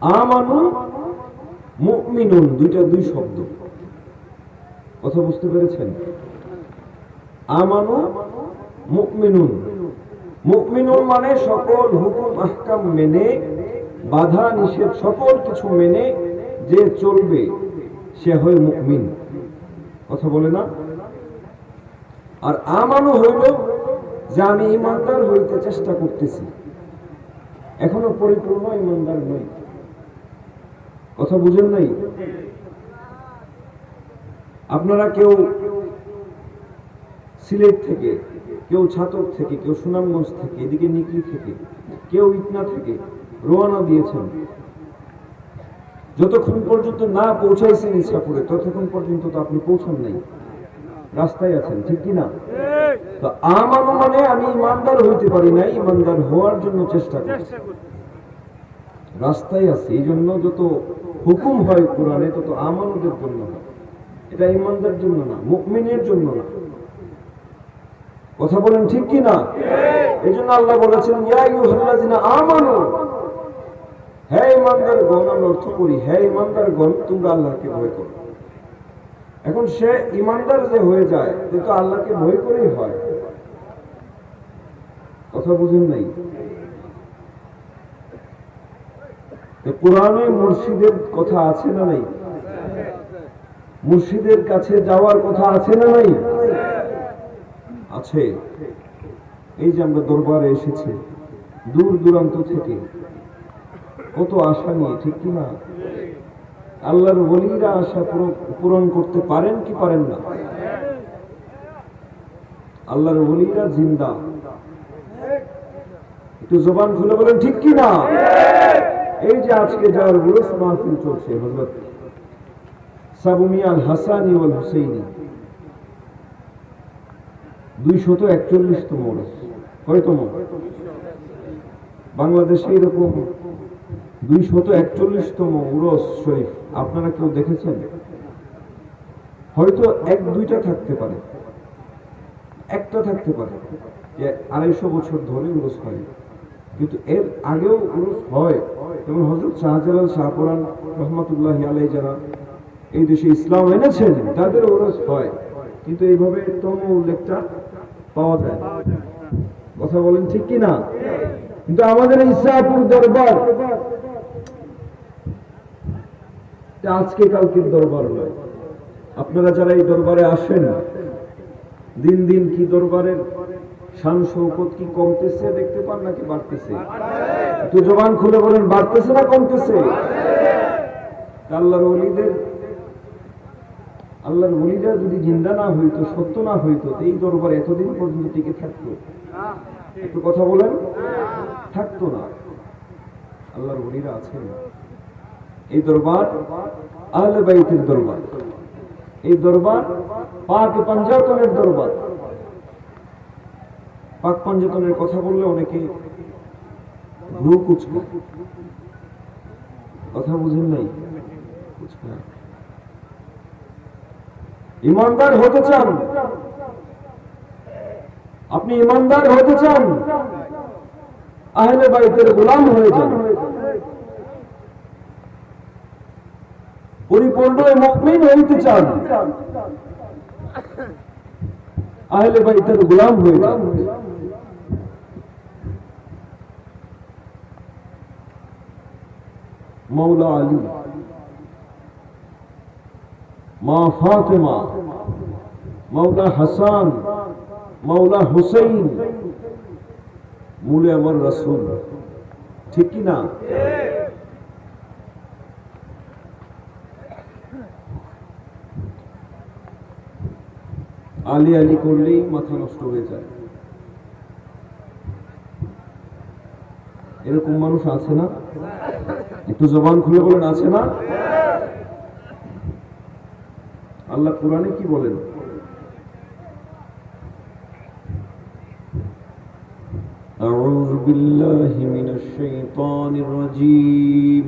আমানু মুমিনুন, দুইটা দুই শব্দ। কথা বুঝতে পেরেছেন? আমানু মুমিনুন। মুমিনুন মানে সকল হুকুম, আহকাম মেনে, বাধা নিষেধ, সকল কিছু মেনে যে চলবে, সে হয় মুমিন। কথা বলে না? আর আমানু হইল যে আমি ইমানদার হইতে চেষ্টা করতেছি। এখনও পরিপূর্ণ ইমানদার নই। কথা বুঝেন নাই? আপনারা কেউ সিলেট থেকে, কেউ ছাতক থেকে, কেউ সুনামগঞ্জ থেকে, এদিকে নিকলি থেকে, কেউ ইটনা থেকে রোয়ানা দিয়েছেন। যতক্ষণ পর্যন্ত না পৌঁছাইছেন ইচ্ছাপুরে ততক্ষণ পর্যন্ত তো আপনি পৌঁছান নাই। রাস্তায় আছেন, ঠিক কি না? তো আমার মানে আমি ইমানদার হইতে পারি নাই, ইমানদার হওয়ার জন্য চেষ্টা করছি রাস্তায় আছে, এই জন্য যত হুকুম হয় কোরআনে তত আমানতের জন্য হয় এটা ইমানদার জন্য না মুকমিনের জন্য না। কথা বলেন ঠিক কি না? এই জন্য আল্লাহ বলেছেন হে ইমানদার গণ, আমি অর্থ করি, হে ইমানদার গণ, তোমরা আল্লাহকে ভয় করো। এখন সে ইমানদার যে হয়ে যায়, সে তো আল্লাহকে ভয় করেই হয়। কথা বুঝেন নাই তো কোরআনে মুর্শিদের কথা আছে না নাই? মুর্শিদের কাছে যাওয়ার কথা আছে না নাই? আছে। এই যে আমরা দরবারে এসেছি, দূর দূরান্ত থেকে। কত আশা নিয়ে, ঠিক কি না? আল্লাহর ওলিরা আশা পূরণ- করতে পারেন কি পারেন না? আল্লাহর ওলিরা জিন্দা। একটু জবান খুলে বলেন, ঠিক কি না? এই যে আজকে যার রুস মাহফিল চলছে হজরত সাবুমি আল হাসানি ওয়াল হুসেইনি, দুইশত একচল্লিশতম ওরস, কয়তম? বাংলাদেশে এরকম দুইশত একচল্লিশতম উরস শরীফ আপনারা কেউ দেখেছেন? হয়তো এক দুইটা থাকতে পারে, একটা থাকতে পারে আড়াইশো বছর ধরে উরস হয় কিন্তু এর আগেও উরস হয়। যেমন হজরত শাহজালাল শাহপুরান রহমতুল্লাহ আলাই যারা এই দেশে ইসলাম এনেছেন তাদের ওরস হয়। কিন্তু এইভাবে তম উল্লেখটা পাওয়া যায় কথা বলেন ঠিক কি না কিন্তু আমাদের এই ইসলামপুর দরবার আজকে কালকের দরবার নয়। আপনারা যারা এই দরবারে আসেন, দিন দিন কি দরবারের শান শৌকত কি কমতেছে, দেখতে পান নাকি বাড়তেছে? একটু জবান খুলে বলেন, বাড়তেছে না কমতেছে? আল্লাহর ওলিদের আল্লাহর ওলিরা যদি জিন্দা না হইতো, সত্য না হইতো এই দরবার এতদিন পর্যন্ত টিকে থাকতো। একটু কথা বলেন। থাকতো না। আল্লাহর ওলিরা আছেন। এই দরবার আহলে বাইতের দরবার। এই দরবার পাক পাঞ্জাতনের দরবার। পাক পাঞ্জাতনের কথা বললে অনেকে ভ্রু কুচকা কথা বুঝেন নাই? কুচকা ইমানদার হতে চান। আপনি ইমানদার হতে চান। আহলে বাইতের গোলাম হয়ে যান। পরিপূর্ণ মুকমিন হইতে চান। আহলে বাইতের গোলাম হয়ে যান। মৌলা আলী, মা ফাতেমা, মৌলা হাসান, মৌলা হুসেইন, মূলে আমার রসুল, ঠিক কি না? আলি আলি করলেই মাথা নষ্ট হয়ে যায়। এরকম মানুষ আছে না? একটু জবান খুলে বলেন আছে না আল্লাহ কোরআনে কি বলেন أعوذ بالله من الشيطان الرجيم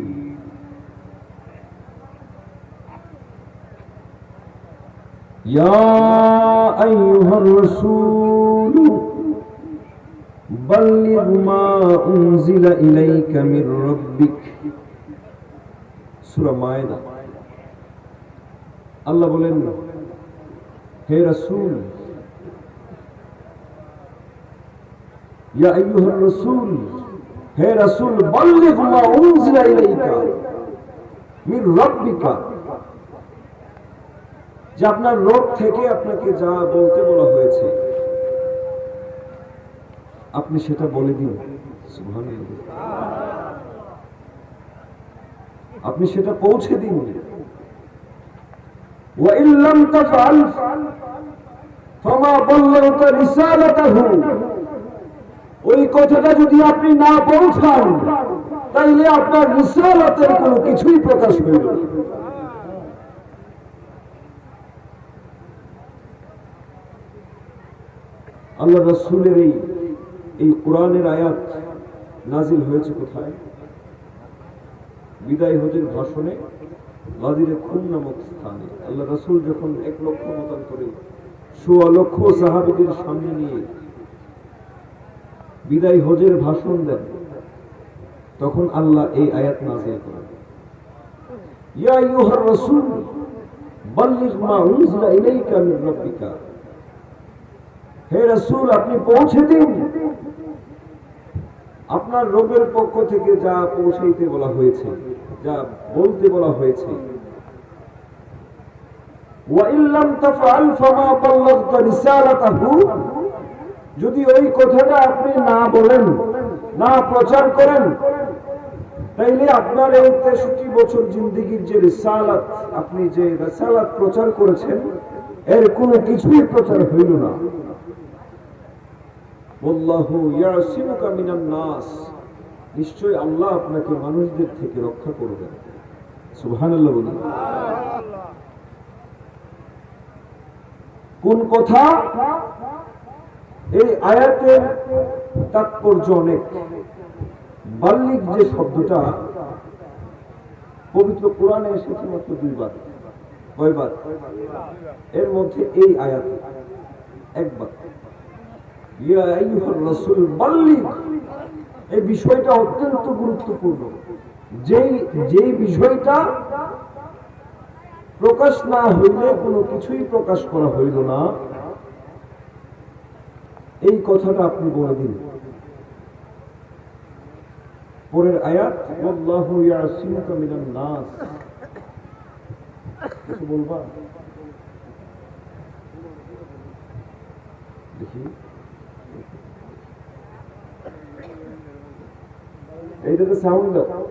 يا أيها الرسول بلغ ما أنزل إليك من ربك সুরা মায়দা। আল্লাহ বলেন, হে রসুল হে রসুল যে আপনার রোগ থেকে আপনাকে যা বলতে বলা হয়েছে, আপনি সেটা বলে দিন। আপনি সেটা পৌঁছে দিন। ওই কথাটা যদি আপনি না পৌঁছান, তাইলে আপনার রিসালাতের কোন কিছুই প্রকাশ হইল আল্লাহ রসুলের এই কোরআনের আয়াত নাজিল হয়েছে কোথায়? বিদায় হজের ভাষণে গাদিরে খুন নামক স্থানে আল্লাহ রাসূল যখন এক লক্ষ মতন করে সোয়া লক্ষ সাহাবিদের সামনে নিয়ে বিদায় হজের ভাষণ দেন, তখন আল্লাহ এই আয়াত নাজিল করেন। ইয়া আইয়ুহার রাসূল, বাল্লিগ মা উনজিলা ইলাইকা মির রাব্বিকা। হে রাসূল, আপনি পৌঁছে দিন। আপনার রবের পক্ষ থেকে যা পৌঁছাইতে বলা হয়েছে। যা বলতে বলা হয়েছে। যদি ওই কথাটা আপনি না বলেন, না প্রচার করেন, তাইলে আপনার এই তেষট্টি বছর জিন্দিগির যে রিসালাত, আপনি যে রেসালাত প্রচার করেছেন, এর কোনো কিছুই প্রচার হইল না। বললাহু ইয়াসিমুকা মিনান নাস। নিশ্চয় আল্লাহ আপনাকে মানুষদের থেকে রক্ষা করবেন। সুবহানাল্লাহ বলুন। কোন কথা? এই আয়াতের তাৎপর্য অনেক। বাল্লিক যে শব্দটা, পবিত্র কোরআনে এসেছে মাত্র দুইবার। কয়বার? এর মধ্যে এই আয়াত। একবার। ইয়া আইয়ুহার রাসূল এই বিষয়টা অত্যন্ত গুরুত্বপূর্ণ। যেই যেই বিষয়টা প্রকাশ না হইলে কোনো কিছুই প্রকাশ করা হইল না। এই কথাটা আপনি বলে দিন। পরের আয়াত নাস। বলবা? দেখি। এইটাতে সাউন্ড দাও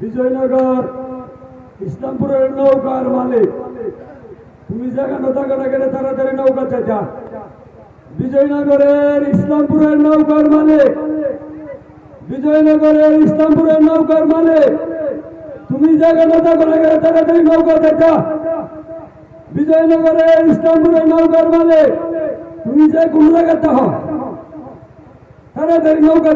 বিজয়নগর, ইসলামপুরের নৌকার মালিক। তুমি যেখানে থাকো না তাড়াতাড়ি নৌকা চাচা বিজয়নগরের ইসলামপুরের নৌকার মালিক। বিজয়নগরের ইসলামপুরের নৌকার মালিক। তুমি যেখানে থাকো না গেলে তাড়াতাড়ি নৌকা চাচা বিজয়নগরের ইসলামপুরের নৌকার মালিক তুমি যে কোন জায়গাতে হও তাড়াতাড়ি নৌকা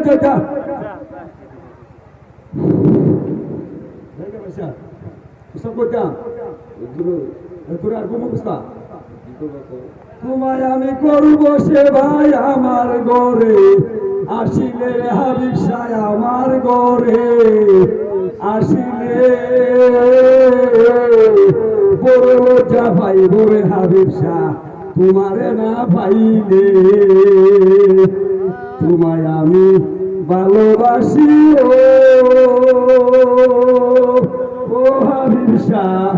অবস্থা তোমায় আমি করব সে ভাই আমার গরে আসিলে হাবিব সাই আমার গরে আসিলে বড় লজ্জা ভাই বরে হাবিব শাহ, তোমারে না পাইলে তোমায় আমি ভালোবাসি ও হাবিব শাহ,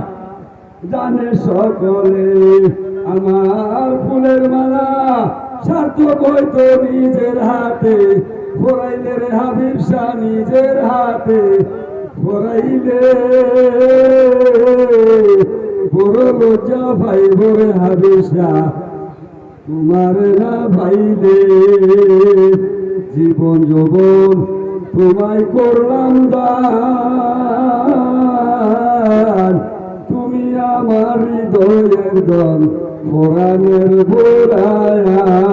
জানে সকলে আমার ফুলের মালা, সার্থক হয়তো নিজের হাতে, ফোরাইলে রে হাবিব শাহ নিজের হাতে, ফোরাইলে। বড় লজ্জা পাইব রে হাবিসা তোমার না ভাইলে জীবন যৌবন তোমায় করলাম দান। তুমি আমার হৃদয়ের দল কোরআনের বোরায়ান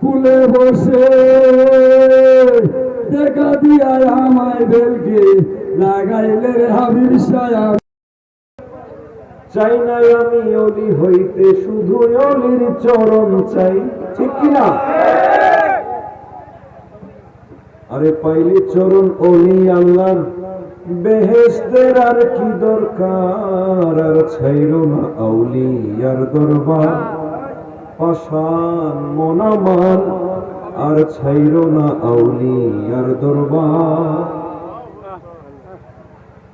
কুলে বসে দেখা দিয়া আমায় বেলকে লাগাইলে হাবির সায়া চাই নাই আমি অলি হইতে শুধু অলির চরণ চাই। ঠিক কিনা? আরে পাইলি চরণ অলি আল্লাহর বেহেস্তের আর কি দরকার? আর ছাইল না আউলি আর দরবার পাশান মনামান আর ছাইল না আউলি আর দরবার।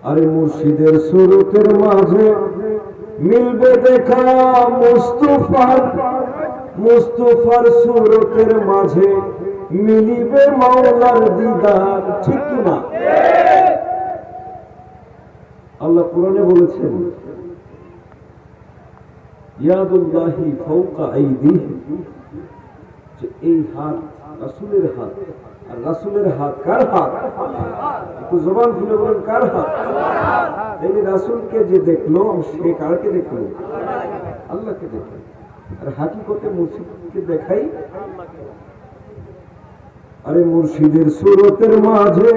আরে মুর্শিদের সুরতের মাঝে মিলবে দেখা মুস্তফার মুস্তফার সুরতের মাঝে মিলিবে মাওলার দিদার, ঠিক না? আল্লাহ কোরআনে বলেছেন, ইয়াদুল্লাহি ফাওকা আইদিহি যে এই হাত, রাসূলের হাত আর রাসূলের হাত কার হাত? জবান বলেন, কার হাত? এই রাসূলকে যে দেখল, সে কারকে দেখল? আল্লাহকে দেখল। আর মুর্শিদকে দেখাই। আরে মুর্শিদের সুরতের মাঝে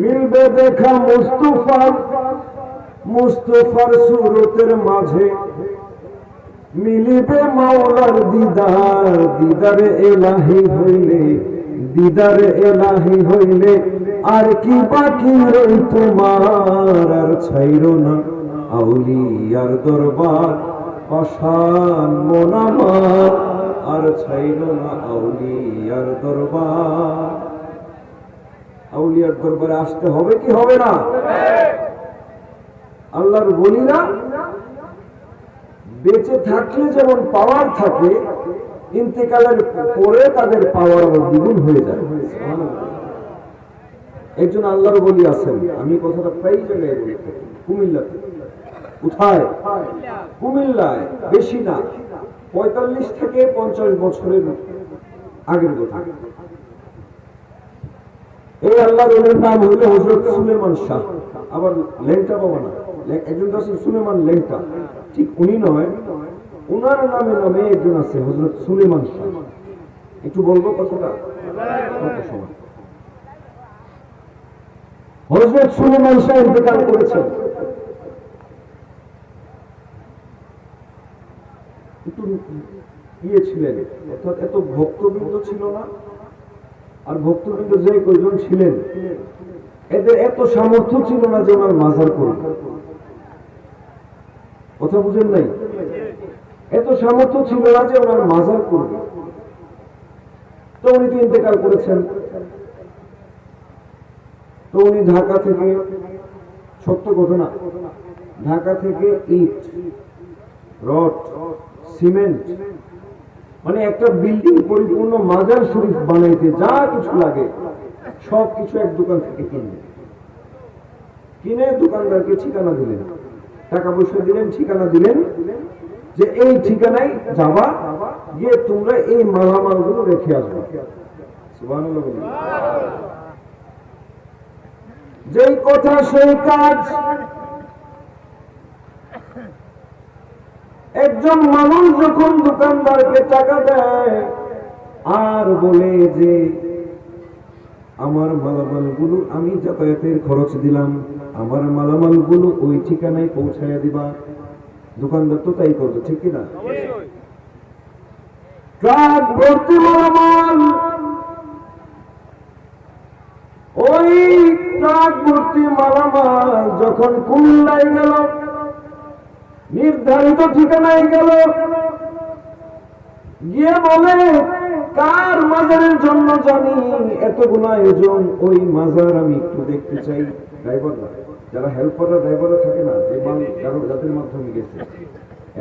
মিলবে দেখা মুস্তফার মুস্তফার সুরতের মাঝে মিলিবে মাওলার দিদার। দিদারে এলাহি হইলে দিদারে এলাহি হইলে আর কি বাকি রই তোমার? আর ছাইরো না আউলিয়ার দরবার পাশান মোনামার আর ছাইরো না আউলিয়ার দরবার। আউলিয়ার দরবারে আসতে হবে কি হবে না? আল্লাহর বলি না বেঁচে থাকলে যেমন পাওয়ার থাকে ইন্তেকালের পরে তাদের পাওয়ার আবার দ্বিগুণ হয়ে যায়। একজন আল্লাহর বলি আছেন, আমি কথাটা প্রায় জায়গায় বলি। থাকি কুমিল্লাতে। কোথায়? কুমিল্লায়। বেশি না। পঁয়তাল্লিশ থেকে পঞ্চাশ বছরের আগের কথা। এই আল্লাহর ওলির নাম হইল হজরত সুলেমান শাহ। আবার লেংটা বাবা না। একজন সুলেমান লেংটা। ঠিক উনি নয়। উনার নামে নামে একজন আছে হজরত সুলেমান শাহ। একটু বলব সময়। হজরত সুলেমান শাহ ইন্তেকাল করেছেন। একটু ইয়ে ছিলেন, অর্থাৎ এত ভক্তবৃন্দ ছিল না, আর ভক্তবৃন্দ যে কয়জন ছিলেন, এদের এত সামর্থ্য ছিল না যে ওনার মাজার করবে। কথা বুঝেন নাই? এত সামর্থ্য ছিল না যে ওনার মাজার করবে। তো উনি তো ইন্তেকাল করেছেন। তো উনি ঢাকা থেকে, সত্য ঘটনা, ঢাকা থেকে ইট, রড, সিমেন্ট মানে একটা বিল্ডিং পরিপূর্ণ মাজার শরীফ বানাইতে যা কিছু লাগে, সব কিছু এক দোকান থেকে কিনলেন। কিনে দোকানদারকে ঠিকানা দিলেন। টাকা পয়সা দিলেন, ঠিকানা দিলেন। যে এই ঠিকানায় যাবা, গিয়ে তোমরা এই মালামালগুলো রেখে আসবে। যেই কথা সেই কাজ। একজন মানুষ যখন দোকানদারকে টাকা দেয়, আর বলে যে, আমার মালামালগুলো আমি যাতায়াতের খরচ দিলাম, আমার মালামালগুলো ওই ঠিকানায় পৌঁছায় দিবা। দোকানদার তো তাই করবে ঠিক কিনা? ট্রাক ভর্তি মালামাল ওই ট্রাক ভর্তি মালামাল যখন কুমিল্লায় গেল নির্ধারিত ঠিকানায় গেল গিয়ে বলে কার মাজারের জন্য জানি এতগুলো আয়োজন? ওই মাজার আমি একটু দেখতে চাই। ড্রাইভাররা যারা হেল্পাররা, ড্রাইভাররা থাকে না, যে মাল কারও যাদের মাধ্যমে গেছে,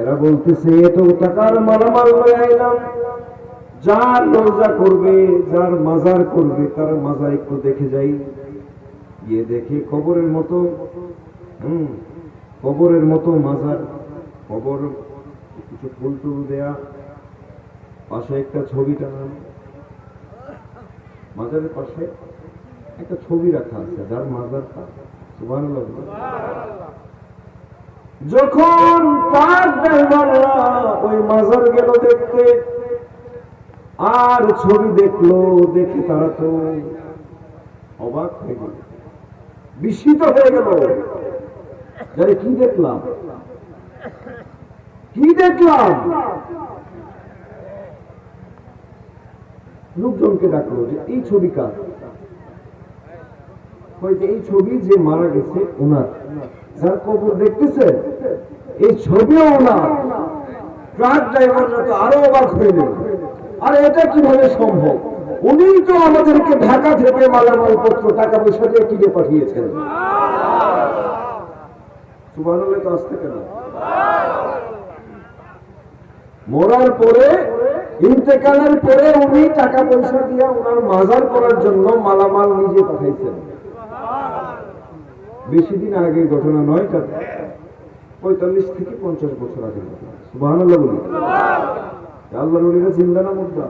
এরা বলতেছে এত টাকার মালামাল লয়ে আইলাম। যার রোজা করবে, যার মাজার করবে, তার মাজার একটু দেখে যাই। গিয়ে দেখে খবরের মতো, হুম, কবরের মতো মাজার। কবর, কিছু ফুল টুল দেয়া, পাশে একটা ছবি টানানো মাজারের পাশে একটা ছবি রাখা আছে, যার মাজার সুবহানাল্লাহ যখন ট্রাক ড্রাইভাররা ওই মাজার গেল দেখতে, আর ছবি দেখল, দেখে তারা তো অবাক হয়ে গেল, বিস্মিত হয়ে গেল। যারে কি দেখলাম? কি দেখলাম? লোকজনকে ডাকলো যে, এই ছবি কার? এই ছবি যে মারা গেছে ওনার। যার কবর দেখতেছে এই ছবিও ওনার। ট্রাক ড্রাইভাররা তো আরও অবাক হয়ে আর এটা কীভাবে সম্ভব? উনি তো আমাদেরকে ঢাকা থেকে মালামাল পত্র টাকা পয়সা দিয়ে কিনে পাঠিয়েছেন। মরার পরে, ইন্তেকালের পরে উনি টাকা পয়সা দিয়ে ওনার মাজার করার জন্য মালামাল নিজে পাঠাইছেন। বেশি দিন আগের ঘটনা নয় এটা পঁয়তাল্লিশ থেকে পঞ্চাশ বছর আগের ঘটনা। বলি আল্লাহ নবীরা জিন্দা না মুদ্রা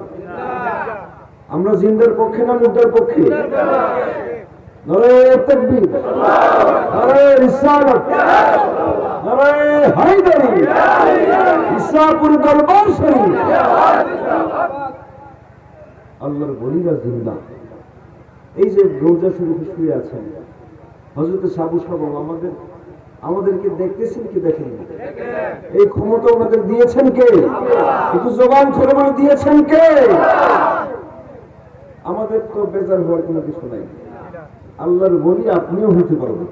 আমরা জিন্দার পক্ষে না মুদ্রার পক্ষে? নরে তাকবীর। নরে রিসালাত। নরে হায়দারি। ইসাপুর দরবার শরীফ। আল্লাহর বলিরা জিন্দা। এই যে রোজা শরীফে শুয়ে আছেন হজরত সাবু সাবু আমাদের, আমাদেরকে দেখতেছেন কি দেখেন এই ক্ষমতা ওনাদের দিয়েছেন কে? একটু জবান করে বলে দিয়েছেন কে? আমাদের তো বেজার হওয়ার কোনো কিছু নাই। আল্লাহর বলি আপনিও হইতে পারবেন।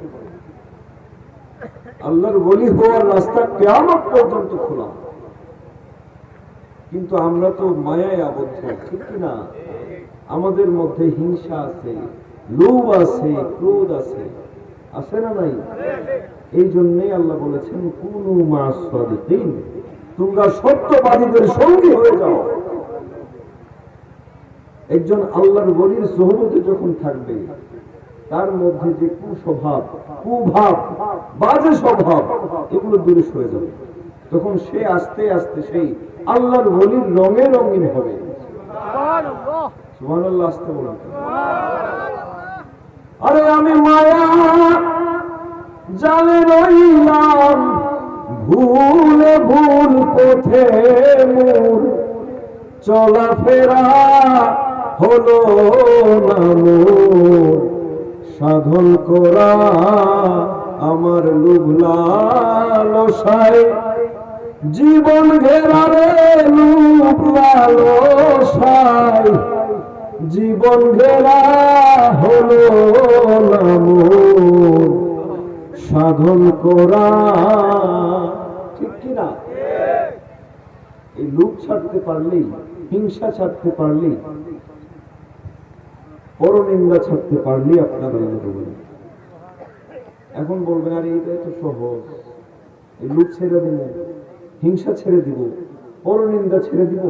আল্লাহর বলি হওয়ার রাস্তা কেমন পর্যন্ত খোলা। কিন্তু আমরা তো মায়ায় আবদ্ধ, ঠিক কি না? আমাদের মধ্যে হিংসা আছে, লোভ আছে, ক্রোধ আছে। আছে না নাই? এই জন্যই আল্লাহ বলেছেন, কুনু মা সাদিকিন। তোমরা সত্যবাদীদের সঙ্গী হয়ে যাও। একজন আল্লাহর বলির সহবতে যখন থাকবে, তার মধ্যে যে কুস্বভাব, কুভাব, বাজে স্বভাব, এগুলো দূরে সরে যাবে। তখন সে আস্তে আস্তে সেই আল্লাহর বলির রঙে রঙিন হবে। আসতে বলুন। আরে আমি মায়া জালে রইলাম, ভুলে ভুল পথে মোর চলাফেরা হলো না মোর। সাধন করা আমার লুভলালসায় জীবন ঘেরা ঘেরারে লুভলালসায় জীবন ঘেরা হলো সাধন করা ঠিক কিনা এই লোক ছাড়তে পারলেই, হিংসা ছাড়তে পারলেই, পরনিন্দা ছাড়তে পারলেই আপনার এখন বলবেন, আরে, এটা তো সহজ। এই লোক ছেড়ে দিব, হিংসা ছেড়ে দিব, পরনিন্দা ছেড়ে দিব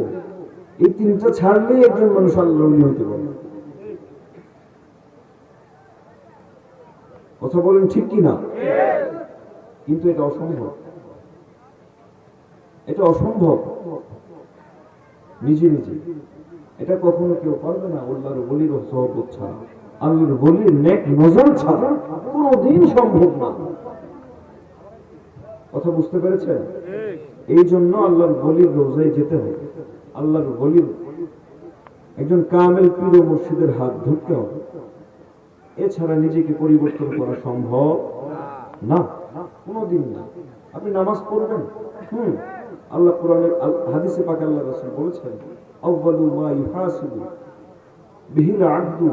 এই তিনটা ছাড়লেই একজন মানুষ আল্লাহ হতে পারে। কথা বলেন ঠিক কি না? কিন্তু এটা অসম্ভব। এটা অসম্ভব। নিজে নিজে। এটা কখনো কেউ পারবে না আল্লাহর বলির সহবত ছাড়া। আল্লাহর বলির নেক নজর ছাড়া কোনোদিন সম্ভব না। কথা বুঝতে পেরেছেন? এই জন্য আল্লাহর বলির রোজায় যেতে হবে। আল্লাহর বলির একজন কামেল পীর ও মুর্শিদের হাত ধরতে হবে। এছাড়া নিজেকে পরিবর্তন করা সম্ভব না। কোনোদিন না। আপনি নামাজ পড়বেন। হুম। আল্লাহ কোরআনের হাদিসে পাক আল্লাহ রাসূল বলেছেন, আউয়ালু মা ইউহাসিবু বিহিল আবদু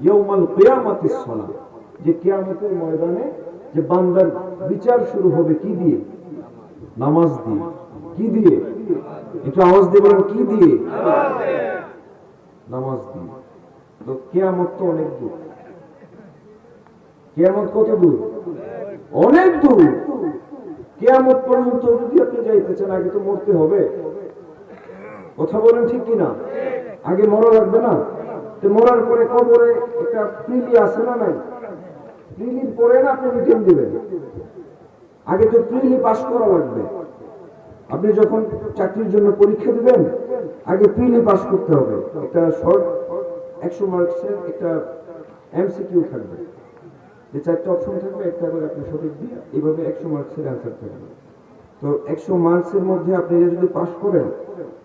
ইয়াউমাল কিয়ামাতিস সালাহ। যে কিয়ামতের ময়দানে যে বান্দার বিচার শুরু হবে কি দিয়ে? নামাজ দিয়ে। কি দিয়ে? একটু আওয়াজ দিয়ে বলেন, কি দিয়ে? নামাজ দিয়ে। তো কেয়ামত তো অনেক দূর। কেয়ামত কত দূর? অনেক দূর। কেয়ামত পর্যন্ত যদি আপনি যাইতে চান, আগে তো মরতে হবে। কথা বলেন ঠিক কিনা? আগে মরা লাগবে না? তো মরার পরে কবরে একটা প্রিলি আছে না নাই? প্রিলির পরে না আপনি রিটার্ন দিবেন? আগে তো প্রিলি পাস করা লাগবে। আপনি যখন চাকরির জন্য পরীক্ষা দিবেন, আগে প্রিলি পাস করতে হবে। একটা শর্ট একশো মার্কসের একটা এমসিকিউ থাকবে। যে চারটা অপশন থাকবে, একটা করে আপনি সঠিক দিয়ে এইভাবে একশো মার্কসের অ্যান্সার থাকবে। তো একশো মার্কসের মধ্যে আপনি যদি পাস করেন,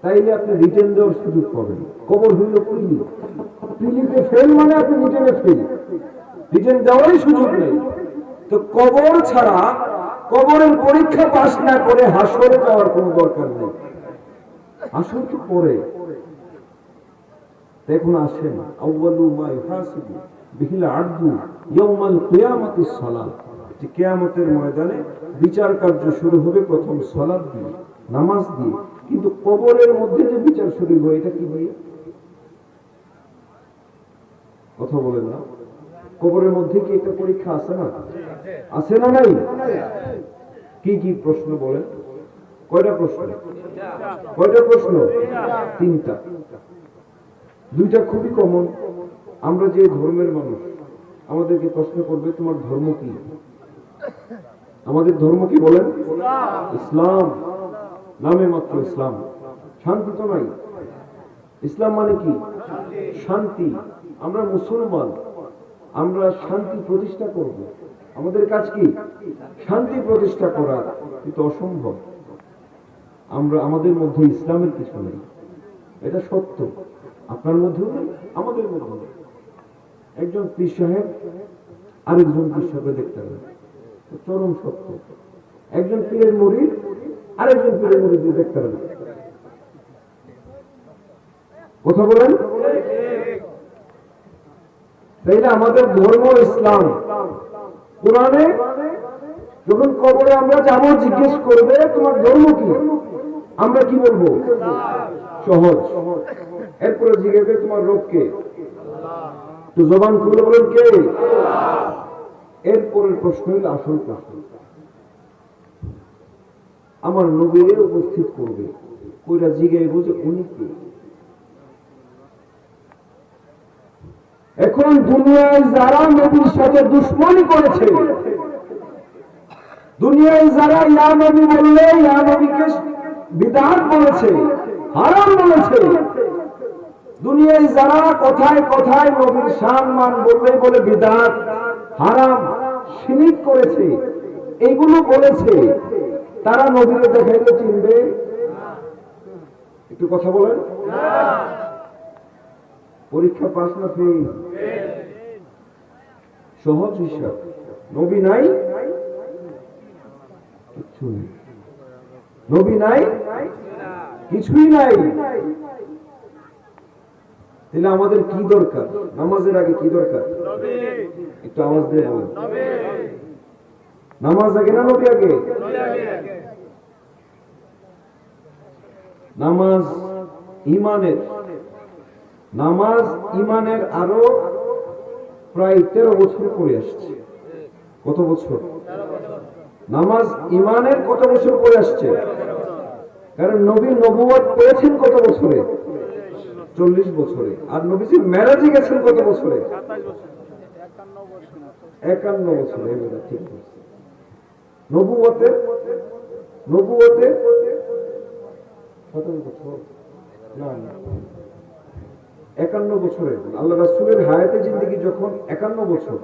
তাইলে আপনি রিটেন দেওয়ার সুযোগ পাবেন। কবর হইল প্রিলি প্রিলিতে ফেল মানে আপনি রিটেনে ফেল রিটেন দেওয়ারই সুযোগ নেই। তো কবর ছাড়া কবরের পরীক্ষা পাস না করে হাসরে যাওয়ার কোনো দরকার নেই। আসল তো পরে। দেখুন আসেন। ময়দানে বিচার কার্য শুরু হবে প্রথম সালাত দিয়ে, নামাজ দিয়ে। কিন্তু কবরের মধ্যে যে বিচার শুরু হবে, এটা কি ভাই কথা বলেন না। কবরের মধ্যে কি একটা পরীক্ষা আছে না? আছে না নাই? কি কি প্রশ্ন বলেন? কয়টা প্রশ্ন? কয়টা প্রশ্ন? তিনটা। দুইটা খুবই কমন আমরা যে ধর্মের মানুষ, আমাদেরকে প্রশ্ন করবে, তোমার ধর্ম কি? আমাদের ধর্ম কি বলেন? ইসলাম। নামে মাত্র ইসলাম। শান্তি তো নাই। ইসলাম মানে কি? শান্তি। আমরা মুসলমান। আমরা শান্তি প্রতিষ্ঠা করব। আমাদের কাজ কি? শান্তি প্রতিষ্ঠা করা কিন্তু অসম্ভব। আমরা আমাদের মধ্যে ইসলামের কিছু নেই। এটা সত্য। আপনার মধ্যেও নেই, আমাদের মধ্যেও নেই। একজন পীর সাহেব আরেকজন পীর সাহেব দেখতে হবে। চরম সত্য। একজন পীরের মুড়ি আরেকজন পীরের মুড়ি দেখতে হবে। কথা বলেন? তাইলে আমাদের ধর্ম ইসলাম। কোরআনে যখন কবরে আমরা যাব, জিজ্ঞেস করবে, তোমার ধর্ম কি? আমরা কি বলব? সহজ। এরপরে জিজ্ঞেস তোমার রোগ কে? তো জবান খুলে বলেন কে? এরপরের প্রশ্ন হইল আসল প্রশ্ন। আমার নবীরে উপস্থিত করবে। কইরা জিগাইব যে উনি কে? এখন দুনিয়ায় যারা নবীর সাথে দুশ্মনী করেছে, দুনিয়ায় যারা ইয়া নবী বললে, ইয়া নবীকে বিধান বলেছে, হারাম বলেছে, দুনিয়ায় যারা কথায় কথায় নবীর শান মান বললে বলে বিধান হারাম, শিরিক করেছে, এইগুলো বলেছে, তারা নবীকে দেখাইলে চিনবে। একটু কথা বলেন। পরীক্ষা পাস না ফেল সহজ হিসাব। নবী নাই? কিচ্ছু নবী নাই? কিছুই নাই। তাহলে আমাদের কি দরকার? নামাজের আগে কি দরকার? একটু আওয়াজ দিয়ে বলেন। নামাজ আগে না নবী আগে? নামাজ ইমানের নামাজ ইমানের আরও প্রায় তেরো বছর পরে আসছে। কত বছর? নামাজ ইমানের কত বছর পরে আসছে? কারণ নবী নবুয়ত পেয়েছেন কত বছরে? চল্লিশ বছরে। আর নবীজি ম্যারেজে গেছেন কত বছরে? একান্ন বছরে ঠিক বলছে। নবুয়তে নবুয়তে সতেরো বছর? না না। একান্ন বছরে আল্লাহ রাসুলের হায়াতে জিন্দগি যখন একান্ন বছর,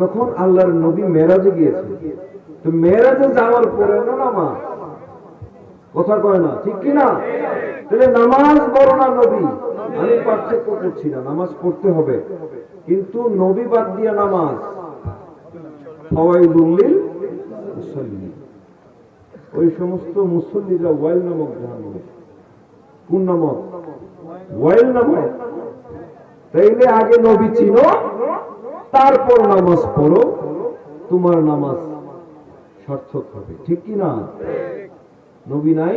তখন আল্লাহর নবী মেরাজে গিয়েছে তো মেরাজে যাওয়ার পরে না নামাজ? কথা কয় না, ঠিক কি না তাহলে নামাজ বড় না নবী? আমি পার্থক্য করছি না, নামাজ পড়তে হবে। কিন্তু নবী বাদ দিয়া নামাজ? মুসল্লি ওই সমস্ত মুসল্লিরা ওয়াইল নামক জাহান্ন কোন নামক? ওয়াইল নামক? তাইলে আগে নবী চিনো, তারপর নামাজ পড়ো। তোমার নামাজ সার্থক হবে, ঠিক কি না? নবী নাই,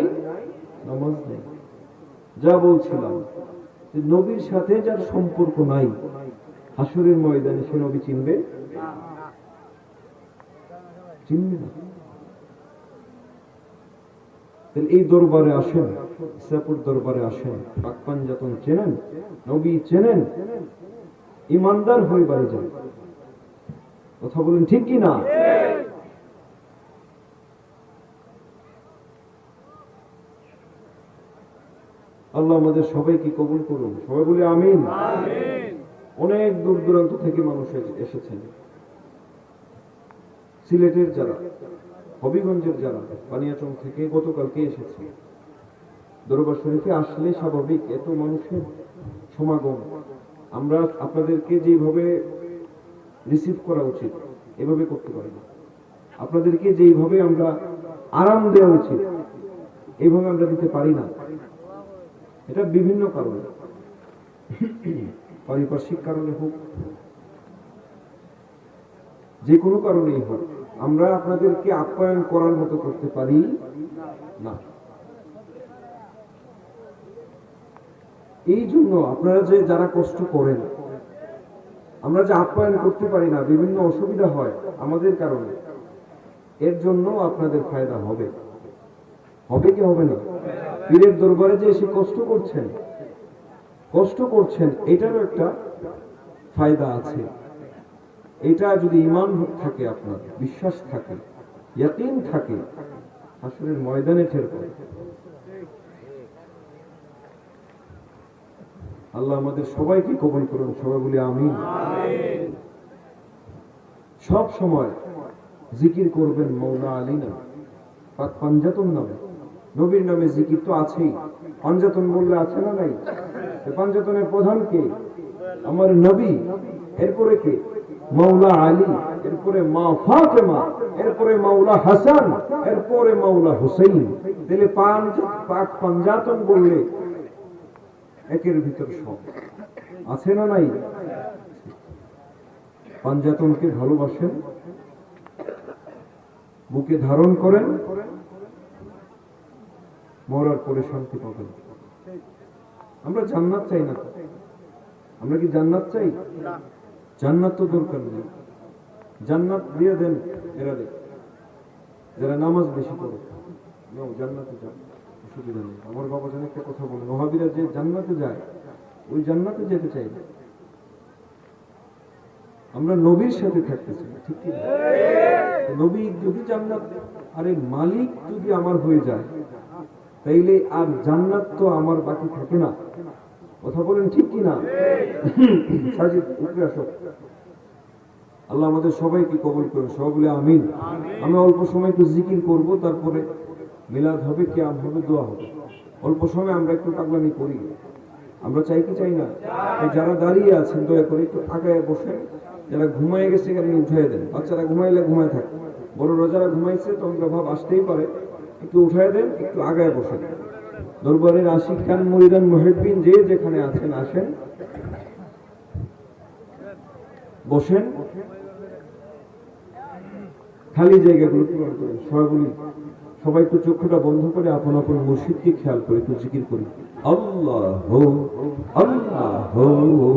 নামাজ নেই। যা বলছিলাম নবীর সাথে যার সম্পর্ক নাই, হাসুরের ময়দানে সে নবী চিনবে? চিনবে না। এই দরবারে আসেন। ইসাপুর দরবারে আসেন। যতন চেনেন, নবী চেনেন, ইমানদার হয়ে বাড়ি যান। কথা বলেন ঠিক কি না আল্লাহ আমাদের সবাইকে কবুল করুন। সবাই বলে আমিন। অনেক দূর দূরান্ত থেকে মানুষ এসেছেন। সিলেটের যারা, হবিগঞ্জের যারা পানিয়াচং থেকে গতকালকে এসেছে দরবার শরীফে আসলে স্বাভাবিক এত মানুষের সমাগম। আমরা আপনাদেরকে যেভাবে রিসিভ করা উচিত, এভাবে করতে পারি না আপনাদেরকে যেইভাবে আমরা আরাম দেওয়া উচিত এইভাবে আমরা দিতে পারি না। এটা বিভিন্ন কারণে। পারিপার্শ্বিক কারণে হোক, যে কোনো কারণেই হোক, আমরা আপনাদেরকে আপ্যায়ন করার মতো করতে পারি না। এই জন্য আপনারা যে যারা কষ্ট করেন, আমরা যে আপ্যায়ন করতে পারি না, বিভিন্ন অসুবিধা হয় আমাদের কারণে, এর জন্য আপনাদের ফায়দা হবে। হবে কি হবে না? পীরের দরবারে যে এসে কষ্ট করছেন কষ্ট করছেন, এটারও একটা ফায়দা আছে। এটা যদি ইমান থাকে আপনার, বিশ্বাস থাকে, ইয়াকিন থাকে আসলে ময়দানে ঠের পড়ে। আল্লাহ আমাদের সবাইকে কবল করুন, সবাই বলি আমিন। সব সময় জিকির করবেন মৌলা আলী না পাঞ্জাতন নামে। নবীর নামে জিকির তো আছেই। পাঞ্জাতন বললে আছে না নাই? পাঞ্জাতনের প্রধান কে? আমার নবী, এরপরে কে? মাওলা আলী, এরপরে মা ফাতেমা, এরপরে মাওলা হাসান, এরপরে মাওলা হুসাইন। তাহলে পাঞ্জাতন বললে একের ভিতর সব। আছে না নাই? পাঞ্জাতনকে ভালোবাসেন বুকে ধারণ করেন মরার পরে শান্তি পাবেন। আমরা জান্নাত চাই না। আমরা কি জান্নাত চাই? জান্নাত তো দরকার নেই। জান্নাত দিয়ে দেন এরা দেখ। যারা নামাজ বেশি করে জান্নাতে যান। অসুবিধা নেই আমার বাবা যেন একটা কথা বলে মহাবীরা যে জান্নাতে যায়, ওই জান্নাতে যেতে চাই আমরা নবীর সাথে থাকতে চাই, ঠিক কি নবী যদি জান্নাত, আরে মালিক যদি আমার হয়ে যায়, তাইলে আর জান্নাত তো আমার বাকি থাকে না। কথা বলেন ঠিক কি না? সাজিদ, উপরে আসো। আল্লাহ আমাদের সবাইকে কবল করুন, সবাই আমিন। আমি অল্প সময় একটু জিকির করব, তারপরে মিলাদ হবে, কিয়াম হবে, দোয়া হবে। অল্প সময় আমরা একটু পাগলামি করি। আমরা চাই কি চাই না? যারা দাঁড়িয়ে আছেন, দয়া করে একটু আগায় বসে যারা ঘুমায় গেছে, এখানে উঠাই দেন। বাচ্চারা ঘুমাইলে ঘুমায় থাকে। বড়রা যারা ঘুমাইছে, তখন ভাব আসতেই পারে। একটু উঠাই দেন, একটু আগায় বসেন। দরবারের আশিক খান, মরিদান মহিবিন যে যেখানে আছেন, আসেন। বসেন। খালি জায়গাগুলো পূরণ করেন, সবাই বলি। সবাই একটু চক্ষুটা বন্ধ করে আপন আপন মুর্শিদকে খেয়াল করে একটু জিকির করি আল্লাহ আল্লাহ আল্লাহ